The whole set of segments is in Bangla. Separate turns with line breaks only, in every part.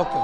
ওকে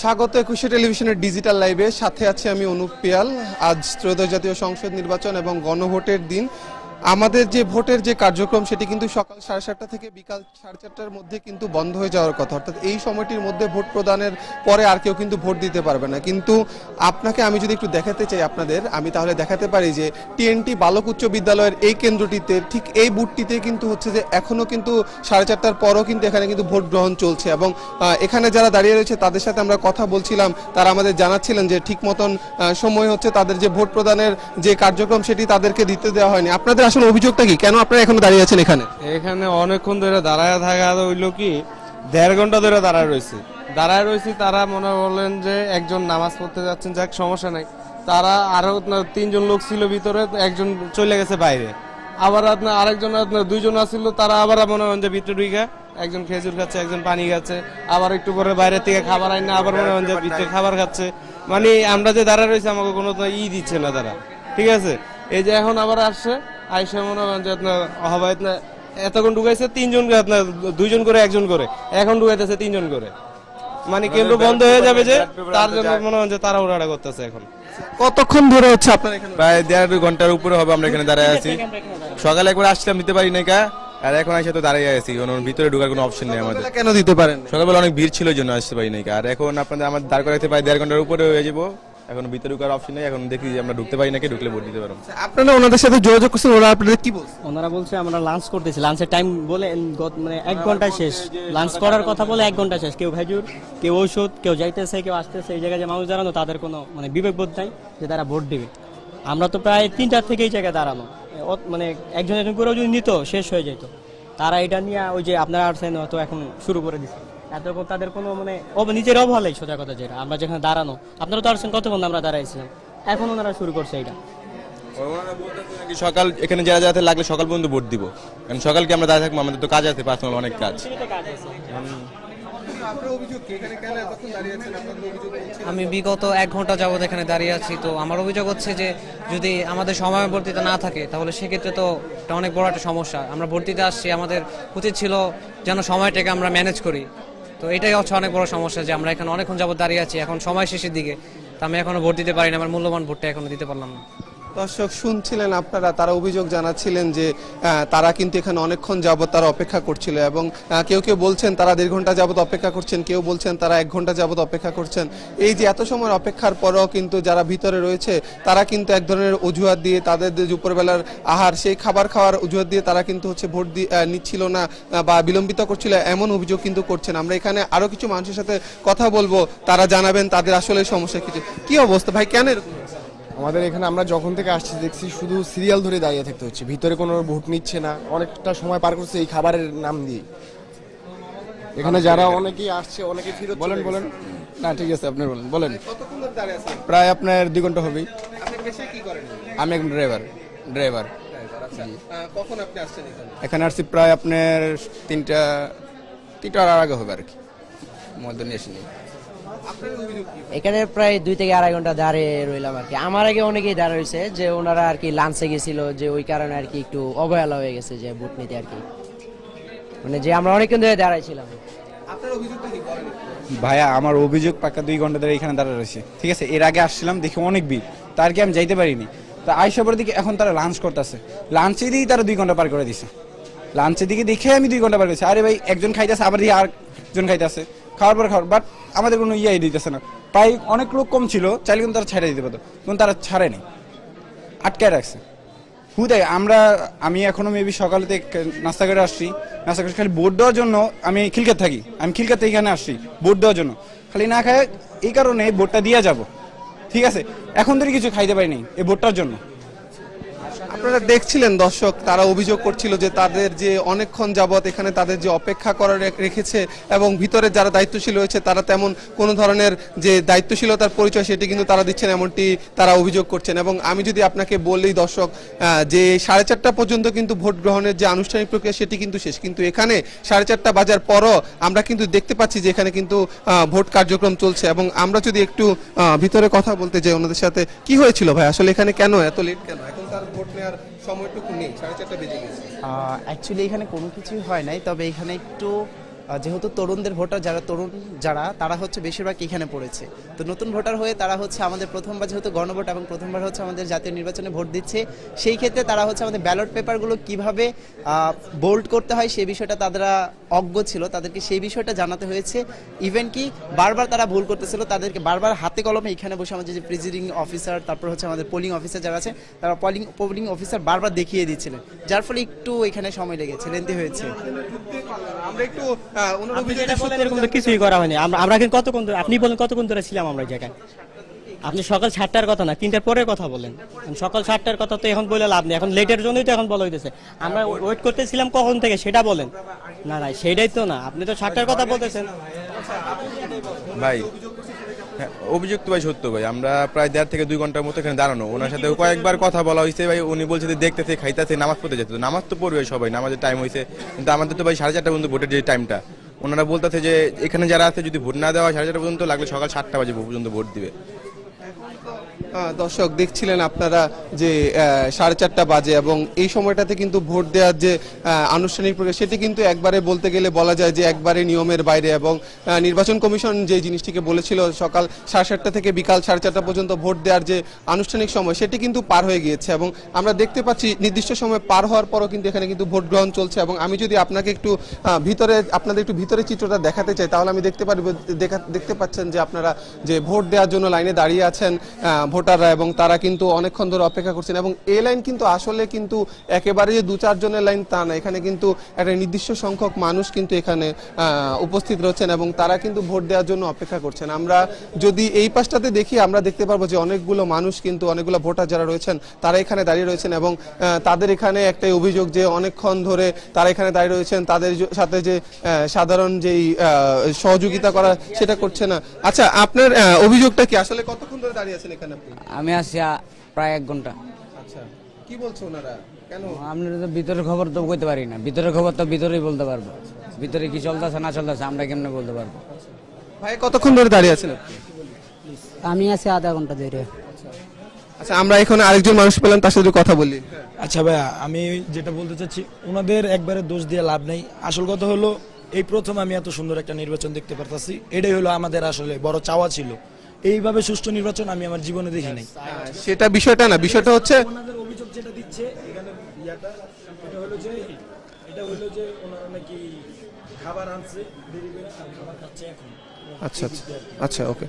স্বাগত একুশে টেলিভিশনের ডিজিটাল লাইভে। সাথে আছে আমি অনুপ পিয়াল। আজ ত্রয়োদশ জাতীয় সংসদ নির্বাচন এবং গণভোটের দিন। আমাদের যে ভোটের যে কার্যক্রম, সেটি কিন্তু সকাল সাড়ে সাতটা থেকে বিকাল সাড়ে চারটার মধ্যে কিন্তু বন্ধ হয়ে যাওয়ার কথা। অর্থাৎ এই সময়টির মধ্যে ভোট প্রদানের পরে আর কেউ কিন্তু ভোট দিতে পারবে না। কিন্তু আপনাকে আমি যদি একটু দেখাতে চাই আপনাদের, আমি তাহলে দেখাতে পারি যে টিএনটি বালক উচ্চ বিদ্যালয়ের এই কেন্দ্রটিতে ঠিক এই বুথটিতে কিন্তু হচ্ছে যে এখনও কিন্তু সাড়ে চারটার পরও কিন্তু এখানে কিন্তু ভোট গ্রহণ চলছে এবং এখানে যারা দাঁড়িয়ে রয়েছে তাদের সাথে আমরা কথা বলছিলাম। তারা আমাদের জানাচ্ছিলেন যে ঠিক মতন সময় হচ্ছে তাদের যে ভোট প্রদানের যে কার্যক্রম, সেটি তাদেরকে দিতে দেওয়া হয়নি। আপনাদের আসলে অভিযোগটা কি? কেন আপনারা এখনও দাঁড়িয়ে আছেন এখানে?
এখানে অনেকক্ষণ ধরে দাঁড়ায় থাকা হইল কি, দেড় ঘণ্টা ধরে দাঁড়ায় রয়েছে। দাঁড়ায় রয়েছি, তারা মনে বললেন যে একজন নামাজ পড়তে যাচ্ছেন, যাক, সমস্যা নাই। তারা আরও তিনজন লোক ছিল ভিতরে, একজন চলে গেছে বাইরে। আবার আপনার আরেকজন, আপনার দুইজন আছিল, তারা আবার মনে হয় যে ভিতরে ঢুকে একজন খেজুর খাচ্ছে, একজন পানি খাচ্ছে, আবার একটু পরে বাইরে থেকে খাবার আইনা আবার মনে হয় যে ভিতরে খাবার খাচ্ছে। মানে আমরা যে দাঁড়ায় রয়েছে, আমাকে কোনো ই দিচ্ছে না তারা। ঠিক আছে? এই যে এখন আবার আসছে আইসা মনে হয় যে আপনার এতক্ষণ ঢুকাইছে তিনজন করে আপনার দুইজন করে একজন করে। এখন ঢুকাইতেছে তিনজন করে। মানে কেন্দ্র বন্ধ হয়ে যাবে যে তার জন্য মনে হয় যে তারা করতেছে এখন।
কতক্ষণ ধরে হচ্ছে আপনার এখানে?
প্রায় দেড় দুই ঘণ্টার উপরে হবে আমরা এখানে দাঁড়ায় আছি। সকালে একবার আসছিলাম নিতে পারি নাই কা। আর এখন এসে তো দাঁড়িয়ে আছি ওর ভিতরে ঢোকার কোনো অপশন নেই আমাদের।
কেন দিতে পারেন
সকালবেলা অনেক ভিড় ছিল জন্য আসতে পারি নাই কা। আর এখন আপনাদের আমার দাঁড় করাইতে প্রায় দেড় ঘণ্টার উপরে হয়ে যাব। এখন ভিতরে ঢোকার অপশন নেই এখন দেখি যে আমরা ঢুকতে পারি নাকি ঢুকলে ভোট দিতে পারব।
আপনারা ওনাদের সাথে যোগাযোগ করছেন ওরা আপনাদের কি বলছে?
ওনারা বলছে আমরা লাঞ্চ করতেছি। লাঞ্চের টাইম বলে গত- মানে এক ঘণ্টা শেষ। লাঞ্চ করার কথা বলে এক ঘণ্টা শেষ। কেউ খেজুর কেউ ঔষধ কেউ যাইতেছে কেউ আসতেছে এই জায়গায় যে মানুষ দাঁড়ানো তাদের কোনো মানে বিবেকবোধ নাই যে তারা ভোট দিবে। আমরা তো প্রায় তিনটার থেকে এই জায়গায় দাঁড়ানো। মানে একজন একজন করে যদি নিত শেষ হয়ে যেত। তারা এটা নিয়ে ওই যে আপনারা আসছেন তো এখন শুরু করে দিচ্ছে এতক্ষণ তাদের কোনো মানে নিজের অবহেলাই সোজা কথা যেটা। আমরা যেখানে দাঁড়ানো আপনারা তো আসছেন কতক্ষণ আমরা দাঁড়াইছিলাম? এখন ওনারা শুরু করছে এটা
ওনারা বলতেছে নাকি সকাল এখানে যারা যাতে লাগলে সকাল পর্যন্ত ভোট দিব। কারণ সকালকে আমরা দাঁড়িয়ে থাকব আমাদের তো কাজ আছে পার্সোনাল অনেক কাজ।
কেন
আমি বিগত এক ঘণ্টা যাবত এখানে দাঁড়িয়ে আছি তো আমার অভিযোগ হচ্ছে যে যদি আমাদের সময়াবর্তিতা না থাকে তাহলে সেক্ষেত্রে তো এটা অনেক বড় একটা সমস্যা। আমরা ভর্তিতে আসছি আমাদের উচিত ছিল যেন সময়টাকে আমরা ম্যানেজ করি। তো এটাই হচ্ছে অনেক বড় সমস্যা যে আমরা এখানে অনেকক্ষণ যাবত দাঁড়িয়ে আছি, এখন সময় শেষের দিকে। তো আমি এখনও ভোট দিতে পারিনি, আমার মূল্যবান ভোটটা এখনও দিতে পারলাম না।
দর্শক, শুনছিলেন আপনারা, তারা অভিযোগ জানাচ্ছিলেন যে তারা কিন্তু এখানে অনেকক্ষণ যাবত তারা অপেক্ষা করছিল এবং কেউ কেউ বলছেন তারা দেড় ঘণ্টা যাবত অপেক্ষা করছেন, কেউ বলছেন তারা এক ঘণ্টা যাবত অপেক্ষা করছেন। এই যে এত সময় অপেক্ষার পরেও কিন্তু যারা ভিতরে রয়েছে, তারা কিন্তু এক ধরনের অজুহাত দিয়ে তাদের যে দুপুরবেলার আহার, সেই খাবার খাওয়ার অজুহাত দিয়ে তারা কিন্তু হচ্ছে ভোট দিয়ে নিচ্ছিল না বা বিলম্বিত করছিল, এমন অভিযোগ কিন্তু করছেন। আমরা এখানে আরও কিছু মানুষের সাথে কথা বলব, তারা জানাবেন তাদের আসলে সমস্যা কিছু কি অবস্থা? ভাই, কেন এরকম?
আমাদের এখানে আমরা যখন থেকে আসছি দেখছি শুধু সিরিয়াল ধরে দাঁড়িয়ে থাকতে হচ্ছে। ভিতরে কোনো ভোট নিচ্ছে না। অনেকটা সময় পার করছে এই খাবারের নাম দিয়ে। এখানে যারা অনেকেই আসছে অনেকে ফিরত বলেন বলেন। না ঠিক আছে আপনি বলেন। বলেন। প্রায় আপনার দুই ঘণ্টা হবেই। আমি একজন ড্রাইভার ড্রাইভার
আচ্ছা। আসছেন এখানে?
আসছি প্রায় আপনার তিনটা তিনটার আগে হবে আর কি। মধ্যে
অভিযোগ কি
এখানে প্রায় দুই থেকে আড়াই ঘণ্টা দাঁড়িয়ে রইলাম আর কি। আমার আগে অনেকেই দাঁড়িয়ে রয়েছে যে ওনারা আর কি লাঞ্চে গেছিল যে ওই কারণে আর কি একটু অবহেলা হয়ে গেছে যে বুট নিতে আর কি। মানে যে আমরা অনেকক্ষণ ধরে দাঁড়াইছিলাম
আপনার অভিযোগটা কি করেন
ভাইয়া আমার অভিযোগ পাক্কা দুই ঘণ্টা ধরে এখানে দাঁড়া রয়েছে। ঠিক আছে এর আগে আসছিলাম দেখি অনেক ভিড়। তার কি আমি যাইতে পারিনি। তা আইসাপর দিকে এখন তারা লাঞ্চ করতেছে। লাঞ্চে দিয়েই তারা দুই ঘণ্টা পার করে দিছে। লাঞ্চের দিকে দেখে আমি দুই ঘণ্টা পার করেছি। আরে ভাই একজন খাইতেছে আবার দিয়ে আরেকজন খাইতেছে। খাওয়ার পর খাওয়ার বাট আমাদের কোনো ইয়ে দিতেছে না। প্রায় অনেক লোক কম ছিল, চাইলে কিন্তু তারা ছেড়ে দিতে পারতো, কিন্তু তারা ছাড়েনি আটকায় রাখছে। হুদাই আমরা, আমি এখনও মেবি সকালে নাস্তা করে আসছি। নাস্তা করে খালি বোর্ড দেওয়ার জন্য আমি খিলকাত থাকি। আমি খিলকাত এখানে আসছি বোর্ড দেওয়ার জন্য। খালি না খায়, এই কারণে বোর্ডটা দিয়ে যাব। ঠিক আছে? এখন ধরে কিছু খাইতে পারিনি এই ভোটটার জন্য।
আপনারা দেখছিলেন দর্শক, তারা অভিযোগ করছিল যে তাদের যে অনেকক্ষণ যাবত এখানে তাদের যে অপেক্ষা করা রেখেছে এবং ভিতরে যারা দায়িত্বশীল রয়েছে তারা তেমন কোনো ধরনের যে দায়িত্বশীলতার পরিচয় সেটি কিন্তু তারা দিচ্ছেন এমনটি তারা অভিযোগ করছেন। এবং আমি যদি আপনাকে বললেই দর্শক যে সাড়ে চারটা পর্যন্ত কিন্তু ভোট গ্রহণের যে আনুষ্ঠানিক প্রক্রিয়া সেটি কিন্তু শেষ। কিন্তু এখানে সাড়ে চারটা বাজার পরও আমরা কিন্তু দেখতে পাচ্ছি যে এখানে কিন্তু ভোট কার্যক্রম চলছে। এবং আমরা যদি একটু ভিতরে কথা বলতে যাই ওনাদের সাথে, কি হয়েছিল ভাই? আসলে এখানে কেন এত লেট কেন? এখন তার ভোট নেওয়ার সময়টুকু নেই, সাড়ে চারটা বেজে গেছে।
অ্যাকচুয়ালি এখানে কোনো কিছুই হয় নাই, তবে এখানে একটু যেহেতু তরুণদের ভোটার যারা, তরুণ যারা, তারা হচ্ছে বেশিরভাগ এখানে পড়েছে। তো নতুন ভোটার হয়ে তারা হচ্ছে আমাদের প্রথমবার যেহেতু গণভোট এবং প্রথমবার হচ্ছে আমাদের জাতীয় নির্বাচনে ভোট দিচ্ছে, সেই ক্ষেত্রে তারা হচ্ছে আমাদের ব্যালট পেপারগুলো কীভাবে বোল্ড করতে হয় সেই বিষয়টা তারা অজ্ঞ ছিল তাদেরকে সেই বিষয়টা জানাতে হয়েছে। ইভেন কি বারবার তারা ভুল করতেছিল তাদেরকে বারবার হাতে কলমে এখানে বসে আমাদের যে প্রিজিডিং অফিসার তারপর হচ্ছে আমাদের পোলিং অফিসার যারা আছে তারা পোলিং পোলিং অফিসার বারবার দেখিয়ে দিচ্ছিলেন। যার ফলে একটু এখানে সময় লেগেছে লেন্দি হয়েছে।
আমরা একটু
কিছুই করা হয়নি। আমরা কতক্ষণ ধরে আপনি বলেন কতক্ষণ ধরে ছিলাম আমরা জায়গায়? আপনি সকাল সাতটার কথা না তিনটার পরে কথা বলেন। সকাল সাতটার কথা তো এখন বলে লাভ নেই এখন লেটের জন্যই তো এখন বলা হইতেছে। আমরা ওয়েট করতেছিলাম কখন থেকে সেটা বলেন। না না সেটাই তো না আপনি তো সাতটার কথা বলতেছেন।
ভাই হ্যাঁ, অভিযোগ ভাই সত্য ভাই আমরা প্রায় দেড় থেকে দুই ঘণ্টার মতো এখানে দাঁড়ানো। ওনার সাথে কয়েকবার কথা বলা হয়েছে ভাই উনি বলছে যে দেখতেছে খাইতেছে নামাজ পড়তে যেতে নামাজ তো পড়বে সবাই নামাজের টাইম হয়েছে কিন্তু আমাদের তো ভাই সাড়ে চারটা পর্যন্ত ভোটের যে টাইমটা ওনারা বলতেছে যে এখানে যারা আছে যদি ভোট না দেওয়া সাড়ে চারটা পর্যন্ত লাগলে সকাল সাতটা বাজে পর্যন্ত ভোট দিবে।
Thank you. দর্শক, দেখছিলেন আপনারা যে সাড়ে চারটা বাজে এবং এই সময়টাতে কিন্তু ভোট দেওয়ার যে আনুষ্ঠানিক প্রক্রিয়া, সেটি কিন্তু একবারে বলতে গেলে বলা যায় যে একবারে নিয়মের বাইরে এবং নির্বাচন কমিশন যে জিনিসটিকে বলেছিল, সকাল সাড়ে সাতটা থেকে বিকাল সাড়ে চারটা পর্যন্ত ভোট দেওয়ার যে আনুষ্ঠানিক সময়, সেটি কিন্তু পার হয়ে গিয়েছে এবং আমরা দেখতে পাচ্ছি নির্দিষ্ট সময় পার হওয়ার পরও কিন্তু এখানে কিন্তু ভোট গ্রহণ চলছে এবং আমি যদি আপনাকে একটু ভিতরে, আপনাদের একটু ভিতরে চিত্রটা দেখাতে চাই, তাহলে আমি দেখতে দেখা, দেখতে পাচ্ছেন যে আপনারা যে ভোট দেওয়ার জন্য লাইনে দাঁড়িয়ে আছেন ভোটাররা এবং তারা কিন্তু অনেকক্ষণ ধরে অপেক্ষা করছেন এবং এই লাইন কিন্তু আসলে কিন্তু একেবারে যে দু চারজনের লাইন তা না। এখানে কিন্তু একটা নির্দিষ্ট সংখ্যক মানুষ কিন্তু এখানে উপস্থিত রয়েছেন এবং তারা কিন্তু ভোট দেওয়ার জন্য অপেক্ষা করছেন। আমরা যদি এই পাশটাতে দেখি, আমরা দেখতে পারব যে অনেকগুলো মানুষ কিন্তু, অনেকগুলো ভোটার যারা রয়েছেন, তারা এখানে দাঁড়িয়ে রয়েছেন এবং তাদের এখানে একটাই অভিযোগ যে অনেকক্ষণ ধরে তারা এখানে দাঁড়িয়ে রয়েছেন, তাদের সাথে যে সাধারণ যেই সহযোগিতা করা, সেটা করছে না। আচ্ছা আপনার অভিযোগটা কি আসলে কতক্ষণ ধরে দাঁড়িয়ে আছেন এখানে?
আমি আসছি প্রায় এক ঘণ্টা।
আচ্ছা কি বলছো ওনারা? কেন?
আপনার তো ভিতরের খবর তো বলতে পারি না। ভিতরের খবর তো ভিতরেই বলতে পারব। ভিতরে কি চলতেছে না চলতেছে আমরা কেমনে বলতে পারব?
ভাই কতক্ষণ ধরে দাঁড়িয়ে আছেন
আমি আছি আধা ঘণ্টা ধরে।
আচ্ছা আমরা এখানে আরেকজন মানুষ পেলাম তার সাথে কথা বলি।
আচ্ছা ভাইয়া আমি যেটা বলতে চাচ্ছি ওনাদের একবারে দোষ দিয়ে লাভ নেই। আসল কথা হলো এই প্রথম আমি এত সুন্দর একটা নির্বাচন দেখতে পারতাছি। এটাই হলো আমাদের আসলে বড় চাওয়া ছিল। এইভাবে সুষ্ঠু নির্বাচন আমি আমার জীবনে দেখি নাই।
সেটা বিষয়টা না বিষয়টা হচ্ছে
ওনাদের অভিযোগ যেটা দিচ্ছে এখানে ইয়াটা এটা হলো যে এটা হলো যে ওনারা নাকি খাবার আনছে দেরি করে খাবার খাচ্ছে এখন।
আচ্ছা আচ্ছা আচ্ছা ওকে।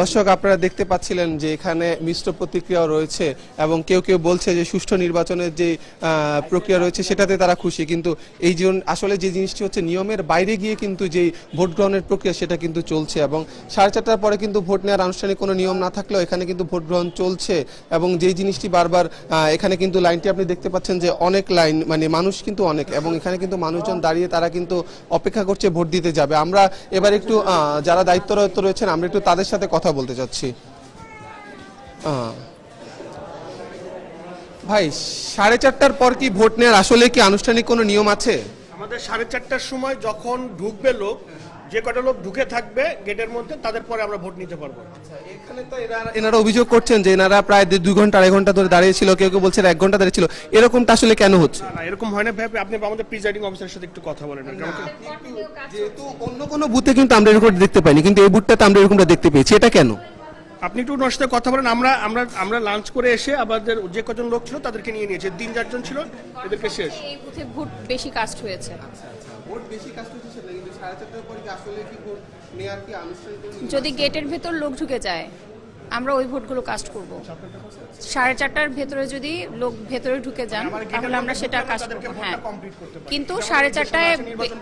দর্শক, আপনারা দেখতে পাচ্ছিলেন যে এখানে মিশ্র প্রতিক্রিয়াও রয়েছে এবং কেউ কেউ বলছে যে সুষ্ঠু নির্বাচনের যে প্রক্রিয়া রয়েছে সেটাতে তারা খুশি। কিন্তু এই যে আসলে যে জিনিসটি হচ্ছে নিয়মের বাইরে গিয়ে কিন্তু যে ভোট গ্রহণের প্রক্রিয়া সেটা কিন্তু চলছে এবং সাড়ে চারটার পরে কিন্তু ভোট নেওয়ার আনুষ্ঠানিক কোনো নিয়ম না থাকলেও এখানে কিন্তু ভোট গ্রহণ চলছে এবং যেই জিনিসটি বারবার এখানে কিন্তু লাইনটি আপনি দেখতে পাচ্ছেন যে অনেক লাইন মানে মানুষ কিন্তু অনেক এবং এখানে কিন্তু মানুষজন দাঁড়িয়ে তারা কিন্তু অপেক্ষা করছে ভোট দিতে যাবে। আমরা এবার একটু যারা দায়িত্বরত রয়েছেন, আমরা একটু তাদের সাথে কথা বলতে চাচ্ছি। ভাই, সাড়ে চারটার পর কি ভোট নেওয়ার আসলে কি আনুষ্ঠানিক কোনো নিয়ম আছে?
আমাদের সাড়ে চারটার সময় যখন ঢুকবে লোক যে কটা লোক ঢুকে থাকবে গেটের মধ্যে তাদের পরে আমরা ভোট নিতে পারব।
এখানে তো এনারা- এনারা অভিযোগ করছেন যে এনারা প্রায় দুই ঘণ্টা আড়াই ঘণ্টা ধরে দাঁড়িয়ে ছিল কেউ কেউ বলছেন এক ঘণ্টা দাঁড়িয়ে ছিল। এরকমটা আসলে কেন হচ্ছে?
না, এরকম হয় না ভেবে আপনি আমাদের প্রিজাইডিং অফিসারের সাথে একটু কথা বলেন।
যেহেতু অন্য কোনো বুথে কিন্তু আমরা এরকম দেখতে পাইনি কিন্তু এই বুথটাতে আমরা এরকমটা দেখতে পেয়েছি। এটা কেন?
আপনি একটু ওনার সাথে কথা বলেন আমরা আমরা আমরা লাঞ্চ করে এসে আমাদের যে কজন লোক ছিল তাদেরকে নিয়ে নিয়েছে। তিন চারজন ছিল এদেরকে শেষ।
এই বুথে ভোট বেশি কাস্ট হয়েছে।
ভোট বেশি কাজ করছে সেটা কিন্তু সাড়ে চারটার পরে কি আসলে কি ভোট নেওয়ার কি আনুষ্ঠানিক
যদি গেটের ভেতর লোক ঢুকে যায় আমরা ওই ভোটগুলো কাস্ট করব। সাড়ে চারটার ভেতরে যদি লোক ভেতরে ঢুকে যান তাহলে আমরা সেটা কাস্ট করব হ্যাঁ। কিন্তু সাড়ে চারটায়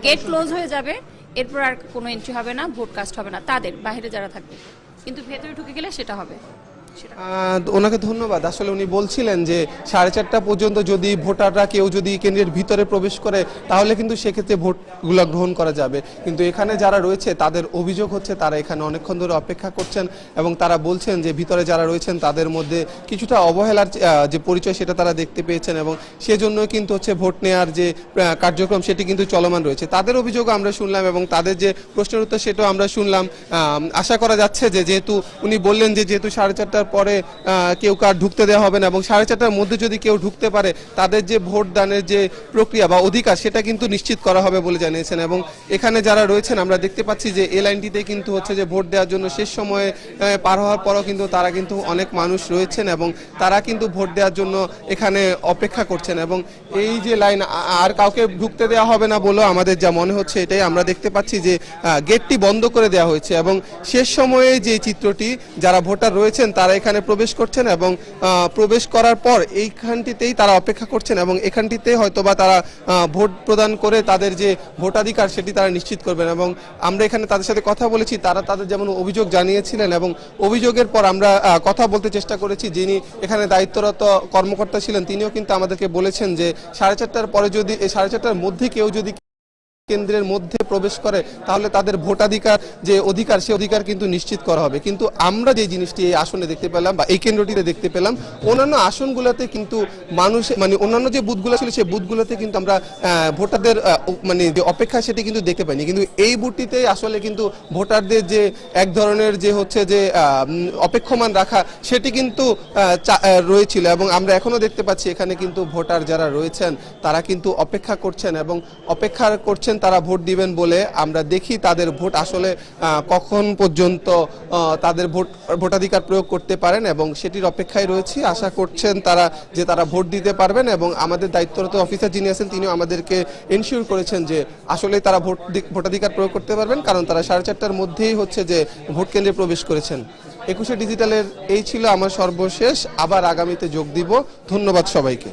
গেট ক্লোজ হয়ে যাবে এরপর আর কোনো এন্ট্রি হবে না ভোট কাস্ট হবে না তাদের বাইরে যারা থাকবে। কিন্তু ভেতরে ঢুকে গেলে সেটা হবে।
ওনাকে ধন্যবাদ। আসলে উনি বলছিলেন যে সাড়ে চারটা পর্যন্ত যদি ভোটাররা কেউ যদি কেন্দ্রের ভিতরে প্রবেশ করে তাহলে কিন্তু সেক্ষেত্রে ভোটগুলো গ্রহণ করা যাবে। কিন্তু এখানে যারা রয়েছে তাদের অভিযোগ হচ্ছে তারা এখানে অনেকক্ষণ ধরে অপেক্ষা করছেন এবং তারা বলছেন যে ভিতরে যারা রয়েছেন তাদের মধ্যে কিছুটা অবহেলার যে, পরিচয় সেটা তারা দেখতে পেয়েছেন এবং সেজন্যই কিন্তু হচ্ছে ভোট নেওয়ার যে কার্যক্রম সেটি কিন্তু চলমান রয়েছে। তাদের অভিযোগ আমরা শুনলাম এবং তাদের যে প্রশ্নের উত্তর সেটাও আমরা শুনলাম। আশা করা যাচ্ছে যে যেহেতু উনি বললেন যে যেহেতু সাড়ে চারটা চারটার পরে কেউ কার ঢুকতে দেওয়া হবে না এবং সাড়ে চারটার মধ্যে যদি কেউ ঢুকতে পারে, তাদের যে ভোট দানের যে প্রক্রিয়া বা অধিকার, সেটা কিন্তু নিশ্চিত করা হবে বলে জানিয়েছেন। এবং এখানে যারা রয়েছেন, আমরা দেখতে পাচ্ছি যে এই লাইনটিতে কিন্তু হচ্ছে যে ভোট দেওয়ার জন্য শেষ সময়ে পার হওয়ার পরও কিন্তু তারা কিন্তু অনেক মানুষ রয়েছেন এবং তারা কিন্তু ভোট দেওয়ার জন্য এখানে অপেক্ষা করছেন। এবং এই যে লাইন আর কাউকে ঢুকতে দেওয়া হবে না বলেও আমাদের যা মনে হচ্ছে, এটাই আমরা দেখতে পাচ্ছি যে গেটটি বন্ধ করে দেওয়া হয়েছে। এবং শেষ সময়ে যে চিত্রটি, যারা ভোটার রয়েছেন, তারা এখানে প্রবেশ করছেন এবং প্রবেশ করার পর এইখানটিতেই তারা অপেক্ষা করছেন এবং এখানটিতে হয়তোবা তারা ভোট প্রদান করে তাদের যে ভোটাধিকার সেটি তারা নিশ্চিত করবেন এবং আমরা এখানে তাদের সাথে কথা বলেছি, তারা তাদের যেমন অভিযোগ জানিয়েছিলেন এবং অভিযোগের পর আমরা কথা বলতে চেষ্টা করেছি, যিনি এখানে দায়িত্বরত কর্মকর্তা ছিলেন তিনিও কিন্তু আমাদেরকে বলেছেন যে সাড়ে চারটার পরে যদি সাড়ে চারটার মধ্যে কেউ যদি কেন্দ্রের মধ্যে প্রবেশ করে, তাহলে তাদের ভোটাধিকার, যে অধিকার, সে অধিকার কিন্তু নিশ্চিত করা হবে। কিন্তু আমরা যে জিনিসটি এই আসনে দেখতে পেলাম বা এই কেন্দ্রটিতে দেখতে পেলাম, অন্যান্য আসনগুলোতে কিন্তু মানুষ মানে অন্যান্য যে বুথগুলো ছিল সেই বুথগুলোতে কিন্তু আমরা ভোটারদের মানে যে অপেক্ষা, সেটি কিন্তু দেখতে পাইনি। কিন্তু এই বুথটিতে আসলে কিন্তু ভোটারদের যে এক ধরনের যে হচ্ছে যে অপেক্ষমান রাখা, সেটি কিন্তু রয়েছিল। এবং আমরা এখনও দেখতে পাচ্ছি এখানে কিন্তু ভোটার যারা রয়েছেন, তারা কিন্তু অপেক্ষা করছেন এবং অপেক্ষা করছেন তারা ভোট দিবেন বলে আমরা দেখি তাদের ভোট আসলে কখন পর্যন্ত তাদের ভোট, ভোটাধিকার প্রয়োগ করতে পারেন এবং সেটির অপেক্ষায় রয়েছি। আশা করছেন তারা যে তারা ভোট দিতে পারবেন এবং আমাদের দায়িত্বরত অফিসার যিনি আছেন, তিনিও আমাদেরকে এনশিওর করেছেন যে আসলে তারা ভোট ভোটাধিকার প্রয়োগ করতে পারবেন। কারণ তারা সাড়ে চারটার মধ্যেই হচ্ছে যে ভোট কেন্দ্রে প্রবেশ করেছেন। একুশে ডিজিটালের এই ছিল আমার সর্বশেষ। আবার আগামীতে যোগ দিব। ধন্যবাদ সবাইকে।